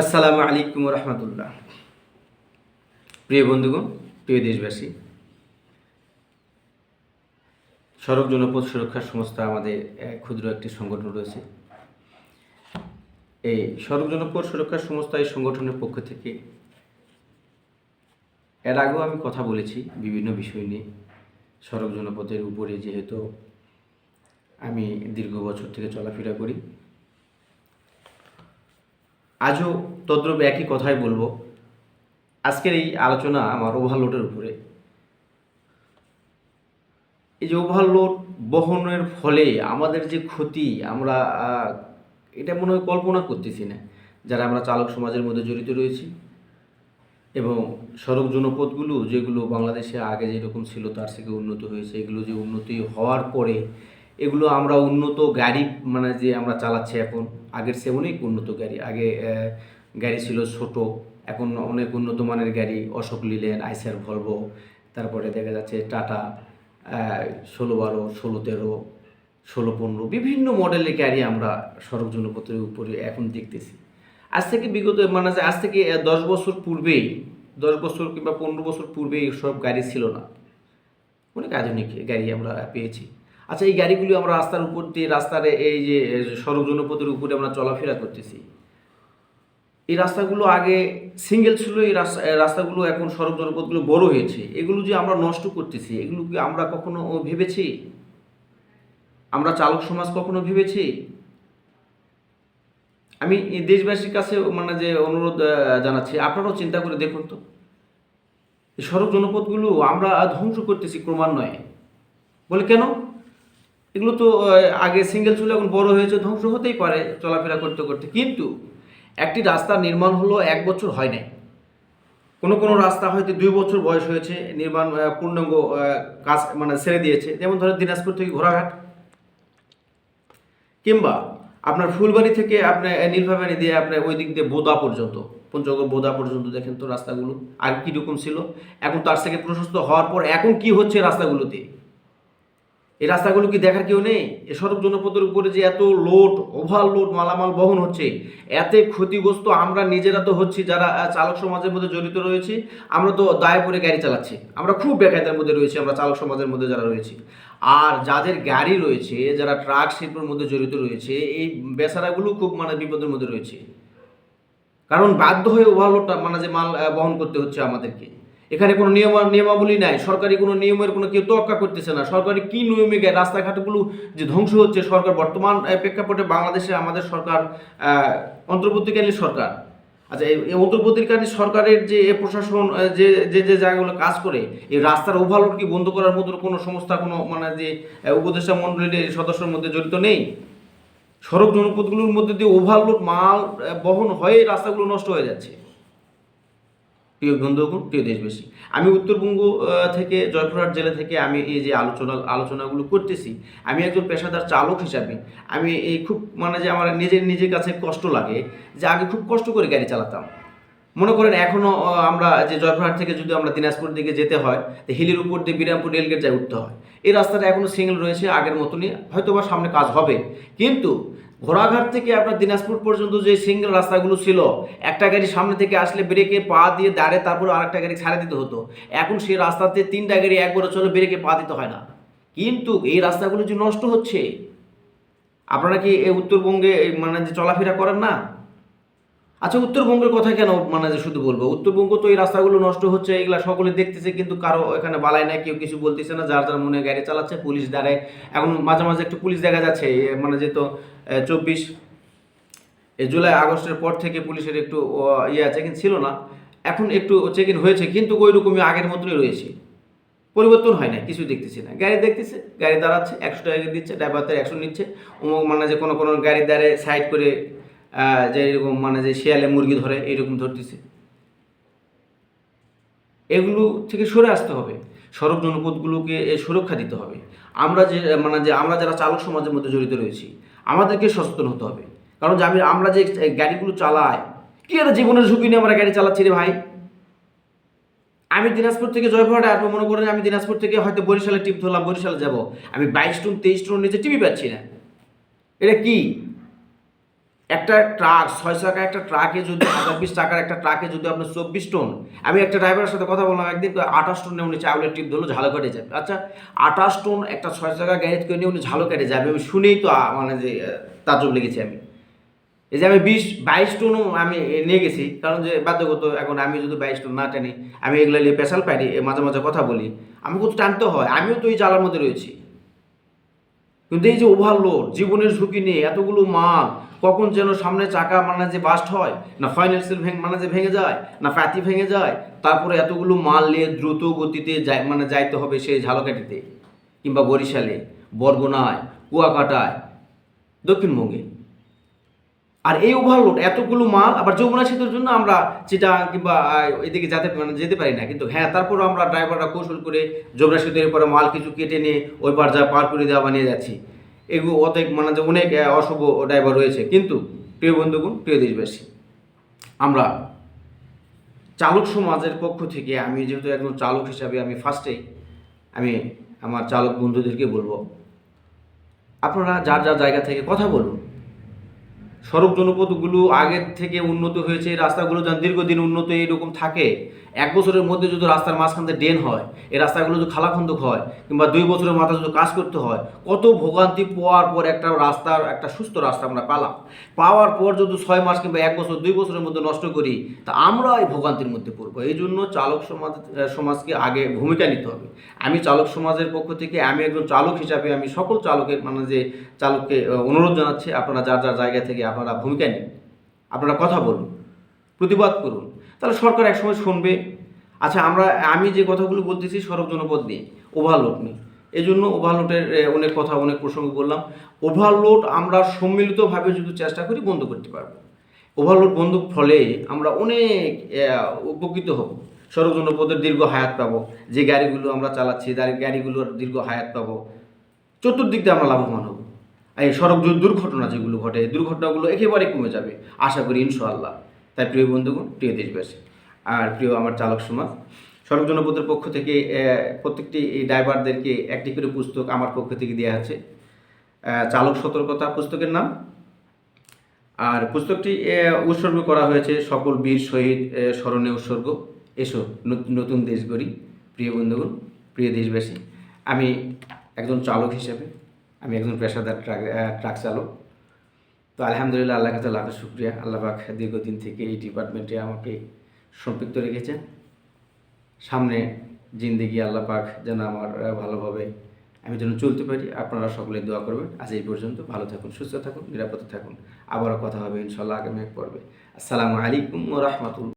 আসসালামু আলাইকুম রহমতুল্লাহ প্রিয় বন্ধুগণ, প্রিয় দেশবাসী, সড়ক জনপথ সুরক্ষা সংস্থা আমাদের ক্ষুদ্র একটি সংগঠন রয়েছে। এই সড়ক জনপথ সুরক্ষা সংস্থা এই সংগঠনের পক্ষ থেকে এর আগেও আমি কথা বলেছি বিভিন্ন বিষয় নিয়ে। সড়ক জনপথের উপরে যেহেতু আমি দীর্ঘ বছর থেকে চলাফেরা করি আজও তদ্রূপ একই কথাই বলব। আজকের এই আলোচনা আমার ওভারলোডের উপরে। এই যে ওভারলোড বহনের ফলে আমাদের যে ক্ষতি, আমরা এটা মনে হয় কল্পনা করতেছি না। যারা আমরা চালক সমাজের মধ্যে জড়িত রয়েছি এবং সড়ক জনপথগুলো যেগুলো বাংলাদেশে আগে যেরকম ছিল, তার থেকে উন্নত হয়েছে, এগুলো যে উন্নতি হওয়ার পরে এগুলো আমরা উন্নত গাড়ি মানে যে আমরা চালাচ্ছি এখন, আগের চেয়ে অনেক উন্নত গাড়ি। আগে গাড়ি ছিল ছোট, এখন অনেক উন্নত মানের গাড়ি, অশোক লিলেন, আইসার ভলভো, তারপরে দেখা যাচ্ছে টাটা ষোলো বারো, ষোলো তেরো, ষোলো পনেরো, বিভিন্ন মডেলের গাড়ি আমরা সড়ক জনপথের উপরে এখন দেখতেছি। আজ থেকে বিগত মানে আজ থেকে দশ বছর পূর্বেই, দশ বছর কিংবা পনেরো বছর পূর্বে সব গাড়ি ছিল না। অনেক আধুনিক গাড়ি আমরা পেয়েছি। আচ্ছা এই গাড়িগুলি আমরা রাস্তার উপর দিয়ে, রাস্তার এই যে সড়ক জনপথের উপরে আমরা চলাফেরা করতেছি। এই রাস্তাগুলো আগে সিঙ্গেল ছিল, এই রাস্তা রাস্তাগুলো এখন সড়ক জনপথগুলো বড় হয়েছে। এগুলো যে আমরা নষ্ট করতেছি, এগুলো কি আমরা কখনো ভেবেছি? আমরা চালক সমাজ কখনো ভেবেছি? আমি দেশবাসীর কাছে মানে যে অনুরোধ জানাচ্ছি, আপনারাও চিন্তা করে দেখুন তো। সড়ক জনপথগুলো আমরা ধ্বংস করতেছি ক্রমান্বয়ে। বলে কেন? এগুলো তো আগে সিঙ্গেল ছিল এখন বড় হয়েছে, ধ্বংস হতেই পারে চলাফেরা করতে করতে। কিন্তু একটি রাস্তা নির্মাণ হলো এক বছর হয় নাই। কোনো কোনো রাস্তা হয়তো দুই বছর বয়স হয়েছে, নির্মাণ পূর্ণাঙ্গ কাজ মানে ছেড়ে দিয়েছে। যেমন ধরেন দিনাজপুর থেকে ঘোড়াঘাট। কিংবা আপনার ফুলবাড়ি থেকে আপনার নীলফামারি দিয়ে আপনার ওই দিক দিয়ে বোদা পর্যন্ত, পঞ্চগড় বোদা পর্যন্ত দেখেন তো রাস্তাগুলো। আগে কীরকম ছিল? এখন তার থেকে প্রশস্ত হওয়ার পর এখন কি হচ্ছে রাস্তাগুলোতে? এই রাস্তাগুলো কি দেখার কেউ নেই? এ সড়ক জনপথের উপরে যে এত লোড ওভারলোড মালামাল বহন হচ্ছে, এতে ক্ষতিগ্রস্ত আমরা নিজেরা তো হচ্ছি, যারা চালক সমাজের মধ্যে জড়িত রয়েছে, আমরা তো দায় পরে গাড়ি চালাচ্ছি। আমরা খুব বেকায়দার মধ্যে রয়েছি, আমরা চালক সমাজের মধ্যে যারা রয়েছি। আর যাদের গাড়ি রয়েছে, যারা ট্রাক শিল্পের মধ্যে জড়িত রয়েছে, এই বেচারাগুলো খুব মানে বিপদের মধ্যে রয়েছে। কারণ বাধ্য হয়ে ওভারলোডটা মানে যে মাল বহন করতে হচ্ছে আমাদেরকে। এখানে কোনো নিয়ম, নিয়মাবলী নাই। সরকারি কোনো নিয়মের কোনো কেউ তোয়াক্কা করতেছে না। সরকারি কি নিয়মে গে- রাস্তাঘাটগুলো যে ধ্বংস হচ্ছে? সরকার বর্তমান প্রেক্ষাপটে বাংলাদেশে আমাদের সরকার অন্তর্বর্তীকালীন সরকার। আচ্ছা এই অন্তর্বর্তীকালীন সরকারের যে প্রশাসন যে যে যে জায়গাগুলো কাজ করে, এই রাস্তার ওভারলোড কি বন্ধ করার মতো কোনো সংস্থা, কোনো মানে যে উপদেষ্টা মণ্ডলীর সদস্যের মধ্যে জড়িত নেই? সড়ক জনপদগুলোর মধ্যে দিয়ে ওভারলোড মাল বহন হয়ে রাস্তাগুলো নষ্ট হয়ে যাচ্ছে। প্রিয় বন্ধুগণ, প্রিয় দেশবাসী, আমি উত্তরবঙ্গ থেকে, জয়পুরহাট জেলা থেকে আমি এই যে আলোচনা, আলোচনাগুলো করতেছি, আমি একজন পেশাদার চালক হিসাবে, আমি এই খুব মানে যে আমার নিজের নিজের কাছে কষ্ট লাগে যে আগে খুব কষ্ট করে গাড়ি চালাতাম। মনে করেন এখনও আমরা যে জয়পুরহাট থেকে যদি আমরা দিনাজপুর দিকে যেতে হয়, তো হিলের উপর দিয়ে বিরামপুর রেলগেট যায় উঠতে হয়। এই রাস্তাটা এখনও সিঙ্গেল রয়েছে আগের মতনই হয়তো বা সামনে কাজ হবে। কিন্তু ঘোড়াঘাট থেকে আপনার দিনাজপুর পর্যন্ত যে সিঙ্গেল রাস্তাগুলো ছিল, একটা গাড়ি সামনে থেকে আসলে ব্রেকে পা দিয়ে দাঁড়ে, তারপর আরেকটা গাড়ি ছাড়ে দিতে হতো। এখন সেই রাস্তাতে তিনটা গাড়ি একবারে চলে ব্রেকে পা দিতে হয় না। কিন্তু এই রাস্তাগুলো যে নষ্ট হচ্ছে, আপনারা কি এই উত্তরবঙ্গে মানে যে চলাফেরা করেন না? আচ্ছা উত্তরবঙ্গের কথা কেন মানে যে শুধু বলব? উত্তরবঙ্গ তো এই রাস্তাগুলো নষ্ট হচ্ছে, এগুলা সকলে দেখতেছে, কিন্তু কারও এখানে বালাই নাই, কেউ কিছু বলতেছে না, যার যার মনে গাড়ি চালাচ্ছে, পুলিশ দাঁড়ায় এখন মাঝে মাঝে একটু পুলিশ দেখা যাচ্ছে মানে যেহেতু চব্বিশ জুলাই, আগস্টের পর থেকে পুলিশের একটু ইয়ে কিন্তু ছিল না। এখন একটু চেক হয়েছে, কিন্তু ওই রকমই আগের মতনই রয়েছে। পরিবর্তন হয় না কিছু দেখতেছি না। গাড়ি দেখতেছে, গাড়ি দাঁড়াচ্ছে, একশো টাকা দিচ্ছে ড্রাইভার তার একশো নিচ্ছে। মানে যে কোনো কোনো গাড়ি দাঁড়ে সাইড করে যে এরকম মানে যে শিয়ালে মুরগি ধরে, এরকম ধরতেছে। এগুলো থেকে সরে আসতে হবে। সড়ক জনপথগুলোকে, এ, সুরক্ষা দিতে হবে। আমরা যে মানে যে, আমরা যারা চালক সমাজের মধ্যে জড়িত রয়েছি, আমাদেরকে সচেতন হতে হবে। কারণ যে আমি, আমরা যে গাড়িগুলো চালাই, কি একটা জীবনের ঝুঁকি নিয়ে আমরা গাড়ি চালাচ্ছি রে ভাই? আমি দিনাজপুর থেকে জয়পুরহাটে আসব, মনে করেন আমি দিনাজপুর থেকে হয়তো বরিশালে টিপ ধরলাম, বরিশালে যাব। আমি বাইশ টন, তেইশ টন নিচে টিভি পাচ্ছি না। এটা কি? একটা ট্রাক ছয় চাকা একটা ট্রাকে যদি হাজার বিশ টাকার একটা ট্রাকে যদি আপনার চব্বিশ টন আমি একটা ড্রাইভারের সাথে কথা বললাম একদিন আঠাশ টন উনি চাউলের টিপ ধরলো ঝালো কেটে যাবে। আচ্ছা আঠাশ টন একটা ছয় চাকা গ্যারেজ করে নিয়ে উনি ঝালো কেটে যাবে আমি শুনেই তো মানে যে আহ, তাজ্জব লেগেছি আমি। এই যে আমি বিশ বাইশ টনও আমি নিয়ে গেছি কারণ যে বাধ্যগত এখন আমি যদি বাইশ টন না টানি আমি এগুলো নিয়ে পেশাল পাইনি মাঝে মাঝে কথা বলি আমি কত টানতে হয় আমিও তো এই জ্বালার মধ্যে রয়েছি। কিন্তু এই যে ওভারলোড জীবনের ঝুঁকি নিয়ে এতগুলো মাল, কখন যেন সামনে চাকা মানে যে বাস্ট হয়, না ফাইন্যান্সিয়াল ভেঙে মানে যে ভেঙে যায়, না ফ্যাতি ভেঙে যায়, তারপরে এতগুলো মাল নিয়ে দ্রুত গতিতে যাই মানে যাইতে হবে সেই ঝালকাটিতে কিংবা বরিশালে, বরগুনায়, কুয়াকাটায়, দক্ষিণবঙ্গে। আর এই ওভারলোড এতগুলো মাল, আবার যমুনা সেতুর জন্য আমরা যেটা কিংবা এদিকে যেতে মানে যেতে পারি না। কিন্তু হ্যাঁ তারপর আমরা ড্রাইভাররা কৌশল করে যমুনা সেতুর পরে মাল কিছু কেটে নিয়ে ওই পার যা পার করে দেওয়া বানিয়ে যাচ্ছি। এগুলো অনেক মানে যে অনেক অশুভ ড্রাইভার রয়েছে। কিন্তু প্রিয় বন্ধুগণ, প্রিয় দেশবাসী, আমরা চালক সমাজের পক্ষ থেকে আমি যেহেতু একজন চালক হিসাবে আমি ফার্স্টেই আমি আমার চালক বন্ধুদেরকে বলব, আপনারা যার যার জায়গা থেকে কথা বলুন। সড়ক জনপথগুলো আগের থেকে উন্নত হয়েছে রাস্তাগুলো যেন দীর্ঘদিন উন্নত এরকম থাকে, এক বছরের মধ্যে যদি রাস্তার মাঝখান থেকে ড্রেন হয়, এই রাস্তাগুলো যদি খালাখন্দক হয়, কিংবা দুই বছরের মাথায় যদি কাজ করতে হয়, কত ভোগান্তি পাওয়ার পর একটা রাস্তার, একটা সুস্থ রাস্তা আমরা পালাম। পাওয়ার পর যদি ছয় মাস কিংবা এক বছর, দুই বছরের মধ্যে নষ্ট করি, তা আমরা এই ভোগান্তির মধ্যে পড়ব। এই জন্য চালক সমাজ সমাজকে আগে ভূমিকা নিতে হবে। আমি চালক সমাজের পক্ষ থেকে, আমি একজন চালক হিসাবে, আমি সকল চালকের মানে যে চালককে অনুরোধ জানাচ্ছি, আপনারা যার যার জায়গা থেকে আপনারা ভূমিকা নিন, আপনারা কথা বলুন, প্রতিবাদ করুন। তাহলে সরকার একসময় শুনবে আচ্ছা আমরা, আমি যে কথাগুলো বলতেছি সড়ক জনপদ নিয়ে ওভারলোড নিয়ে। এই জন্য ওভারলোডের অনেক কথা, অনেক প্রসঙ্গ বললাম। ওভারলোড আমরা সম্মিলিতভাবে যদি চেষ্টা করি, বন্ধ করতে পারব। ওভারলোড বন্ধ ফলে আমরা অনেক উপকৃত হব। সড়ক জনপদের দীর্ঘ হায়াত পাবো, যে গাড়িগুলো আমরা চালাচ্ছি গাড়িগুলোর দীর্ঘ হায়াত পাবো। চতুর্দিক দিয়ে আমরা লাভবান হব। এই সড়ক দুর্ঘটনা যেগুলো ঘটে দুর্ঘটনাগুলো একেবারে কমে যাবে, আশা করি ইনশাআল্লাহ। তাই প্রিয় বন্ধুগণ, প্রিয় দেশবাসী, আর প্রিয় আমার চালক সমাজ, সড়ক জনপদের পক্ষ থেকে প্রত্যেকটি এই ড্রাইভারদেরকে একটি করে পুস্তক আমার পক্ষ থেকে দেওয়া আছে। চালক সতর্কতা পুস্তকের নাম। আর পুস্তকটি উৎসর্গ করা হয়েছে সকল বীর শহীদ স্মরণে উৎসর্গ। এসো, নতুন দেশ গড়ি প্রিয় বন্ধুগণ, প্রিয় দেশবাসী, আমি একজন চালক হিসেবে আমি একজন পেশাদার ট্রাক ট্রাক চালক। তো আলহামদুলিল্লাহ আল্লাহ কাছে লাখ শুক্রিয়া। আল্লাহ পাক দীর্ঘদিন থেকে এই ডিপার্টমেন্টে আমাকে সম্পৃক্ত রেখেছেন। সামনে জিন্দেগি আল্লাহ পাক যেন আমার ভালোভাবে আমি যেন চলতে পারি। আপনারা সকলে দোয়া করবেন। আজ এই পর্যন্ত। ভালো থাকুন, সুস্থ থাকুন, নিরাপদে থাকুন। আবারও কথা হবে ইনশাল্লাহ আগামী এক পর্বে। আসসালামু আলাইকুম রহমতুল্লাহ।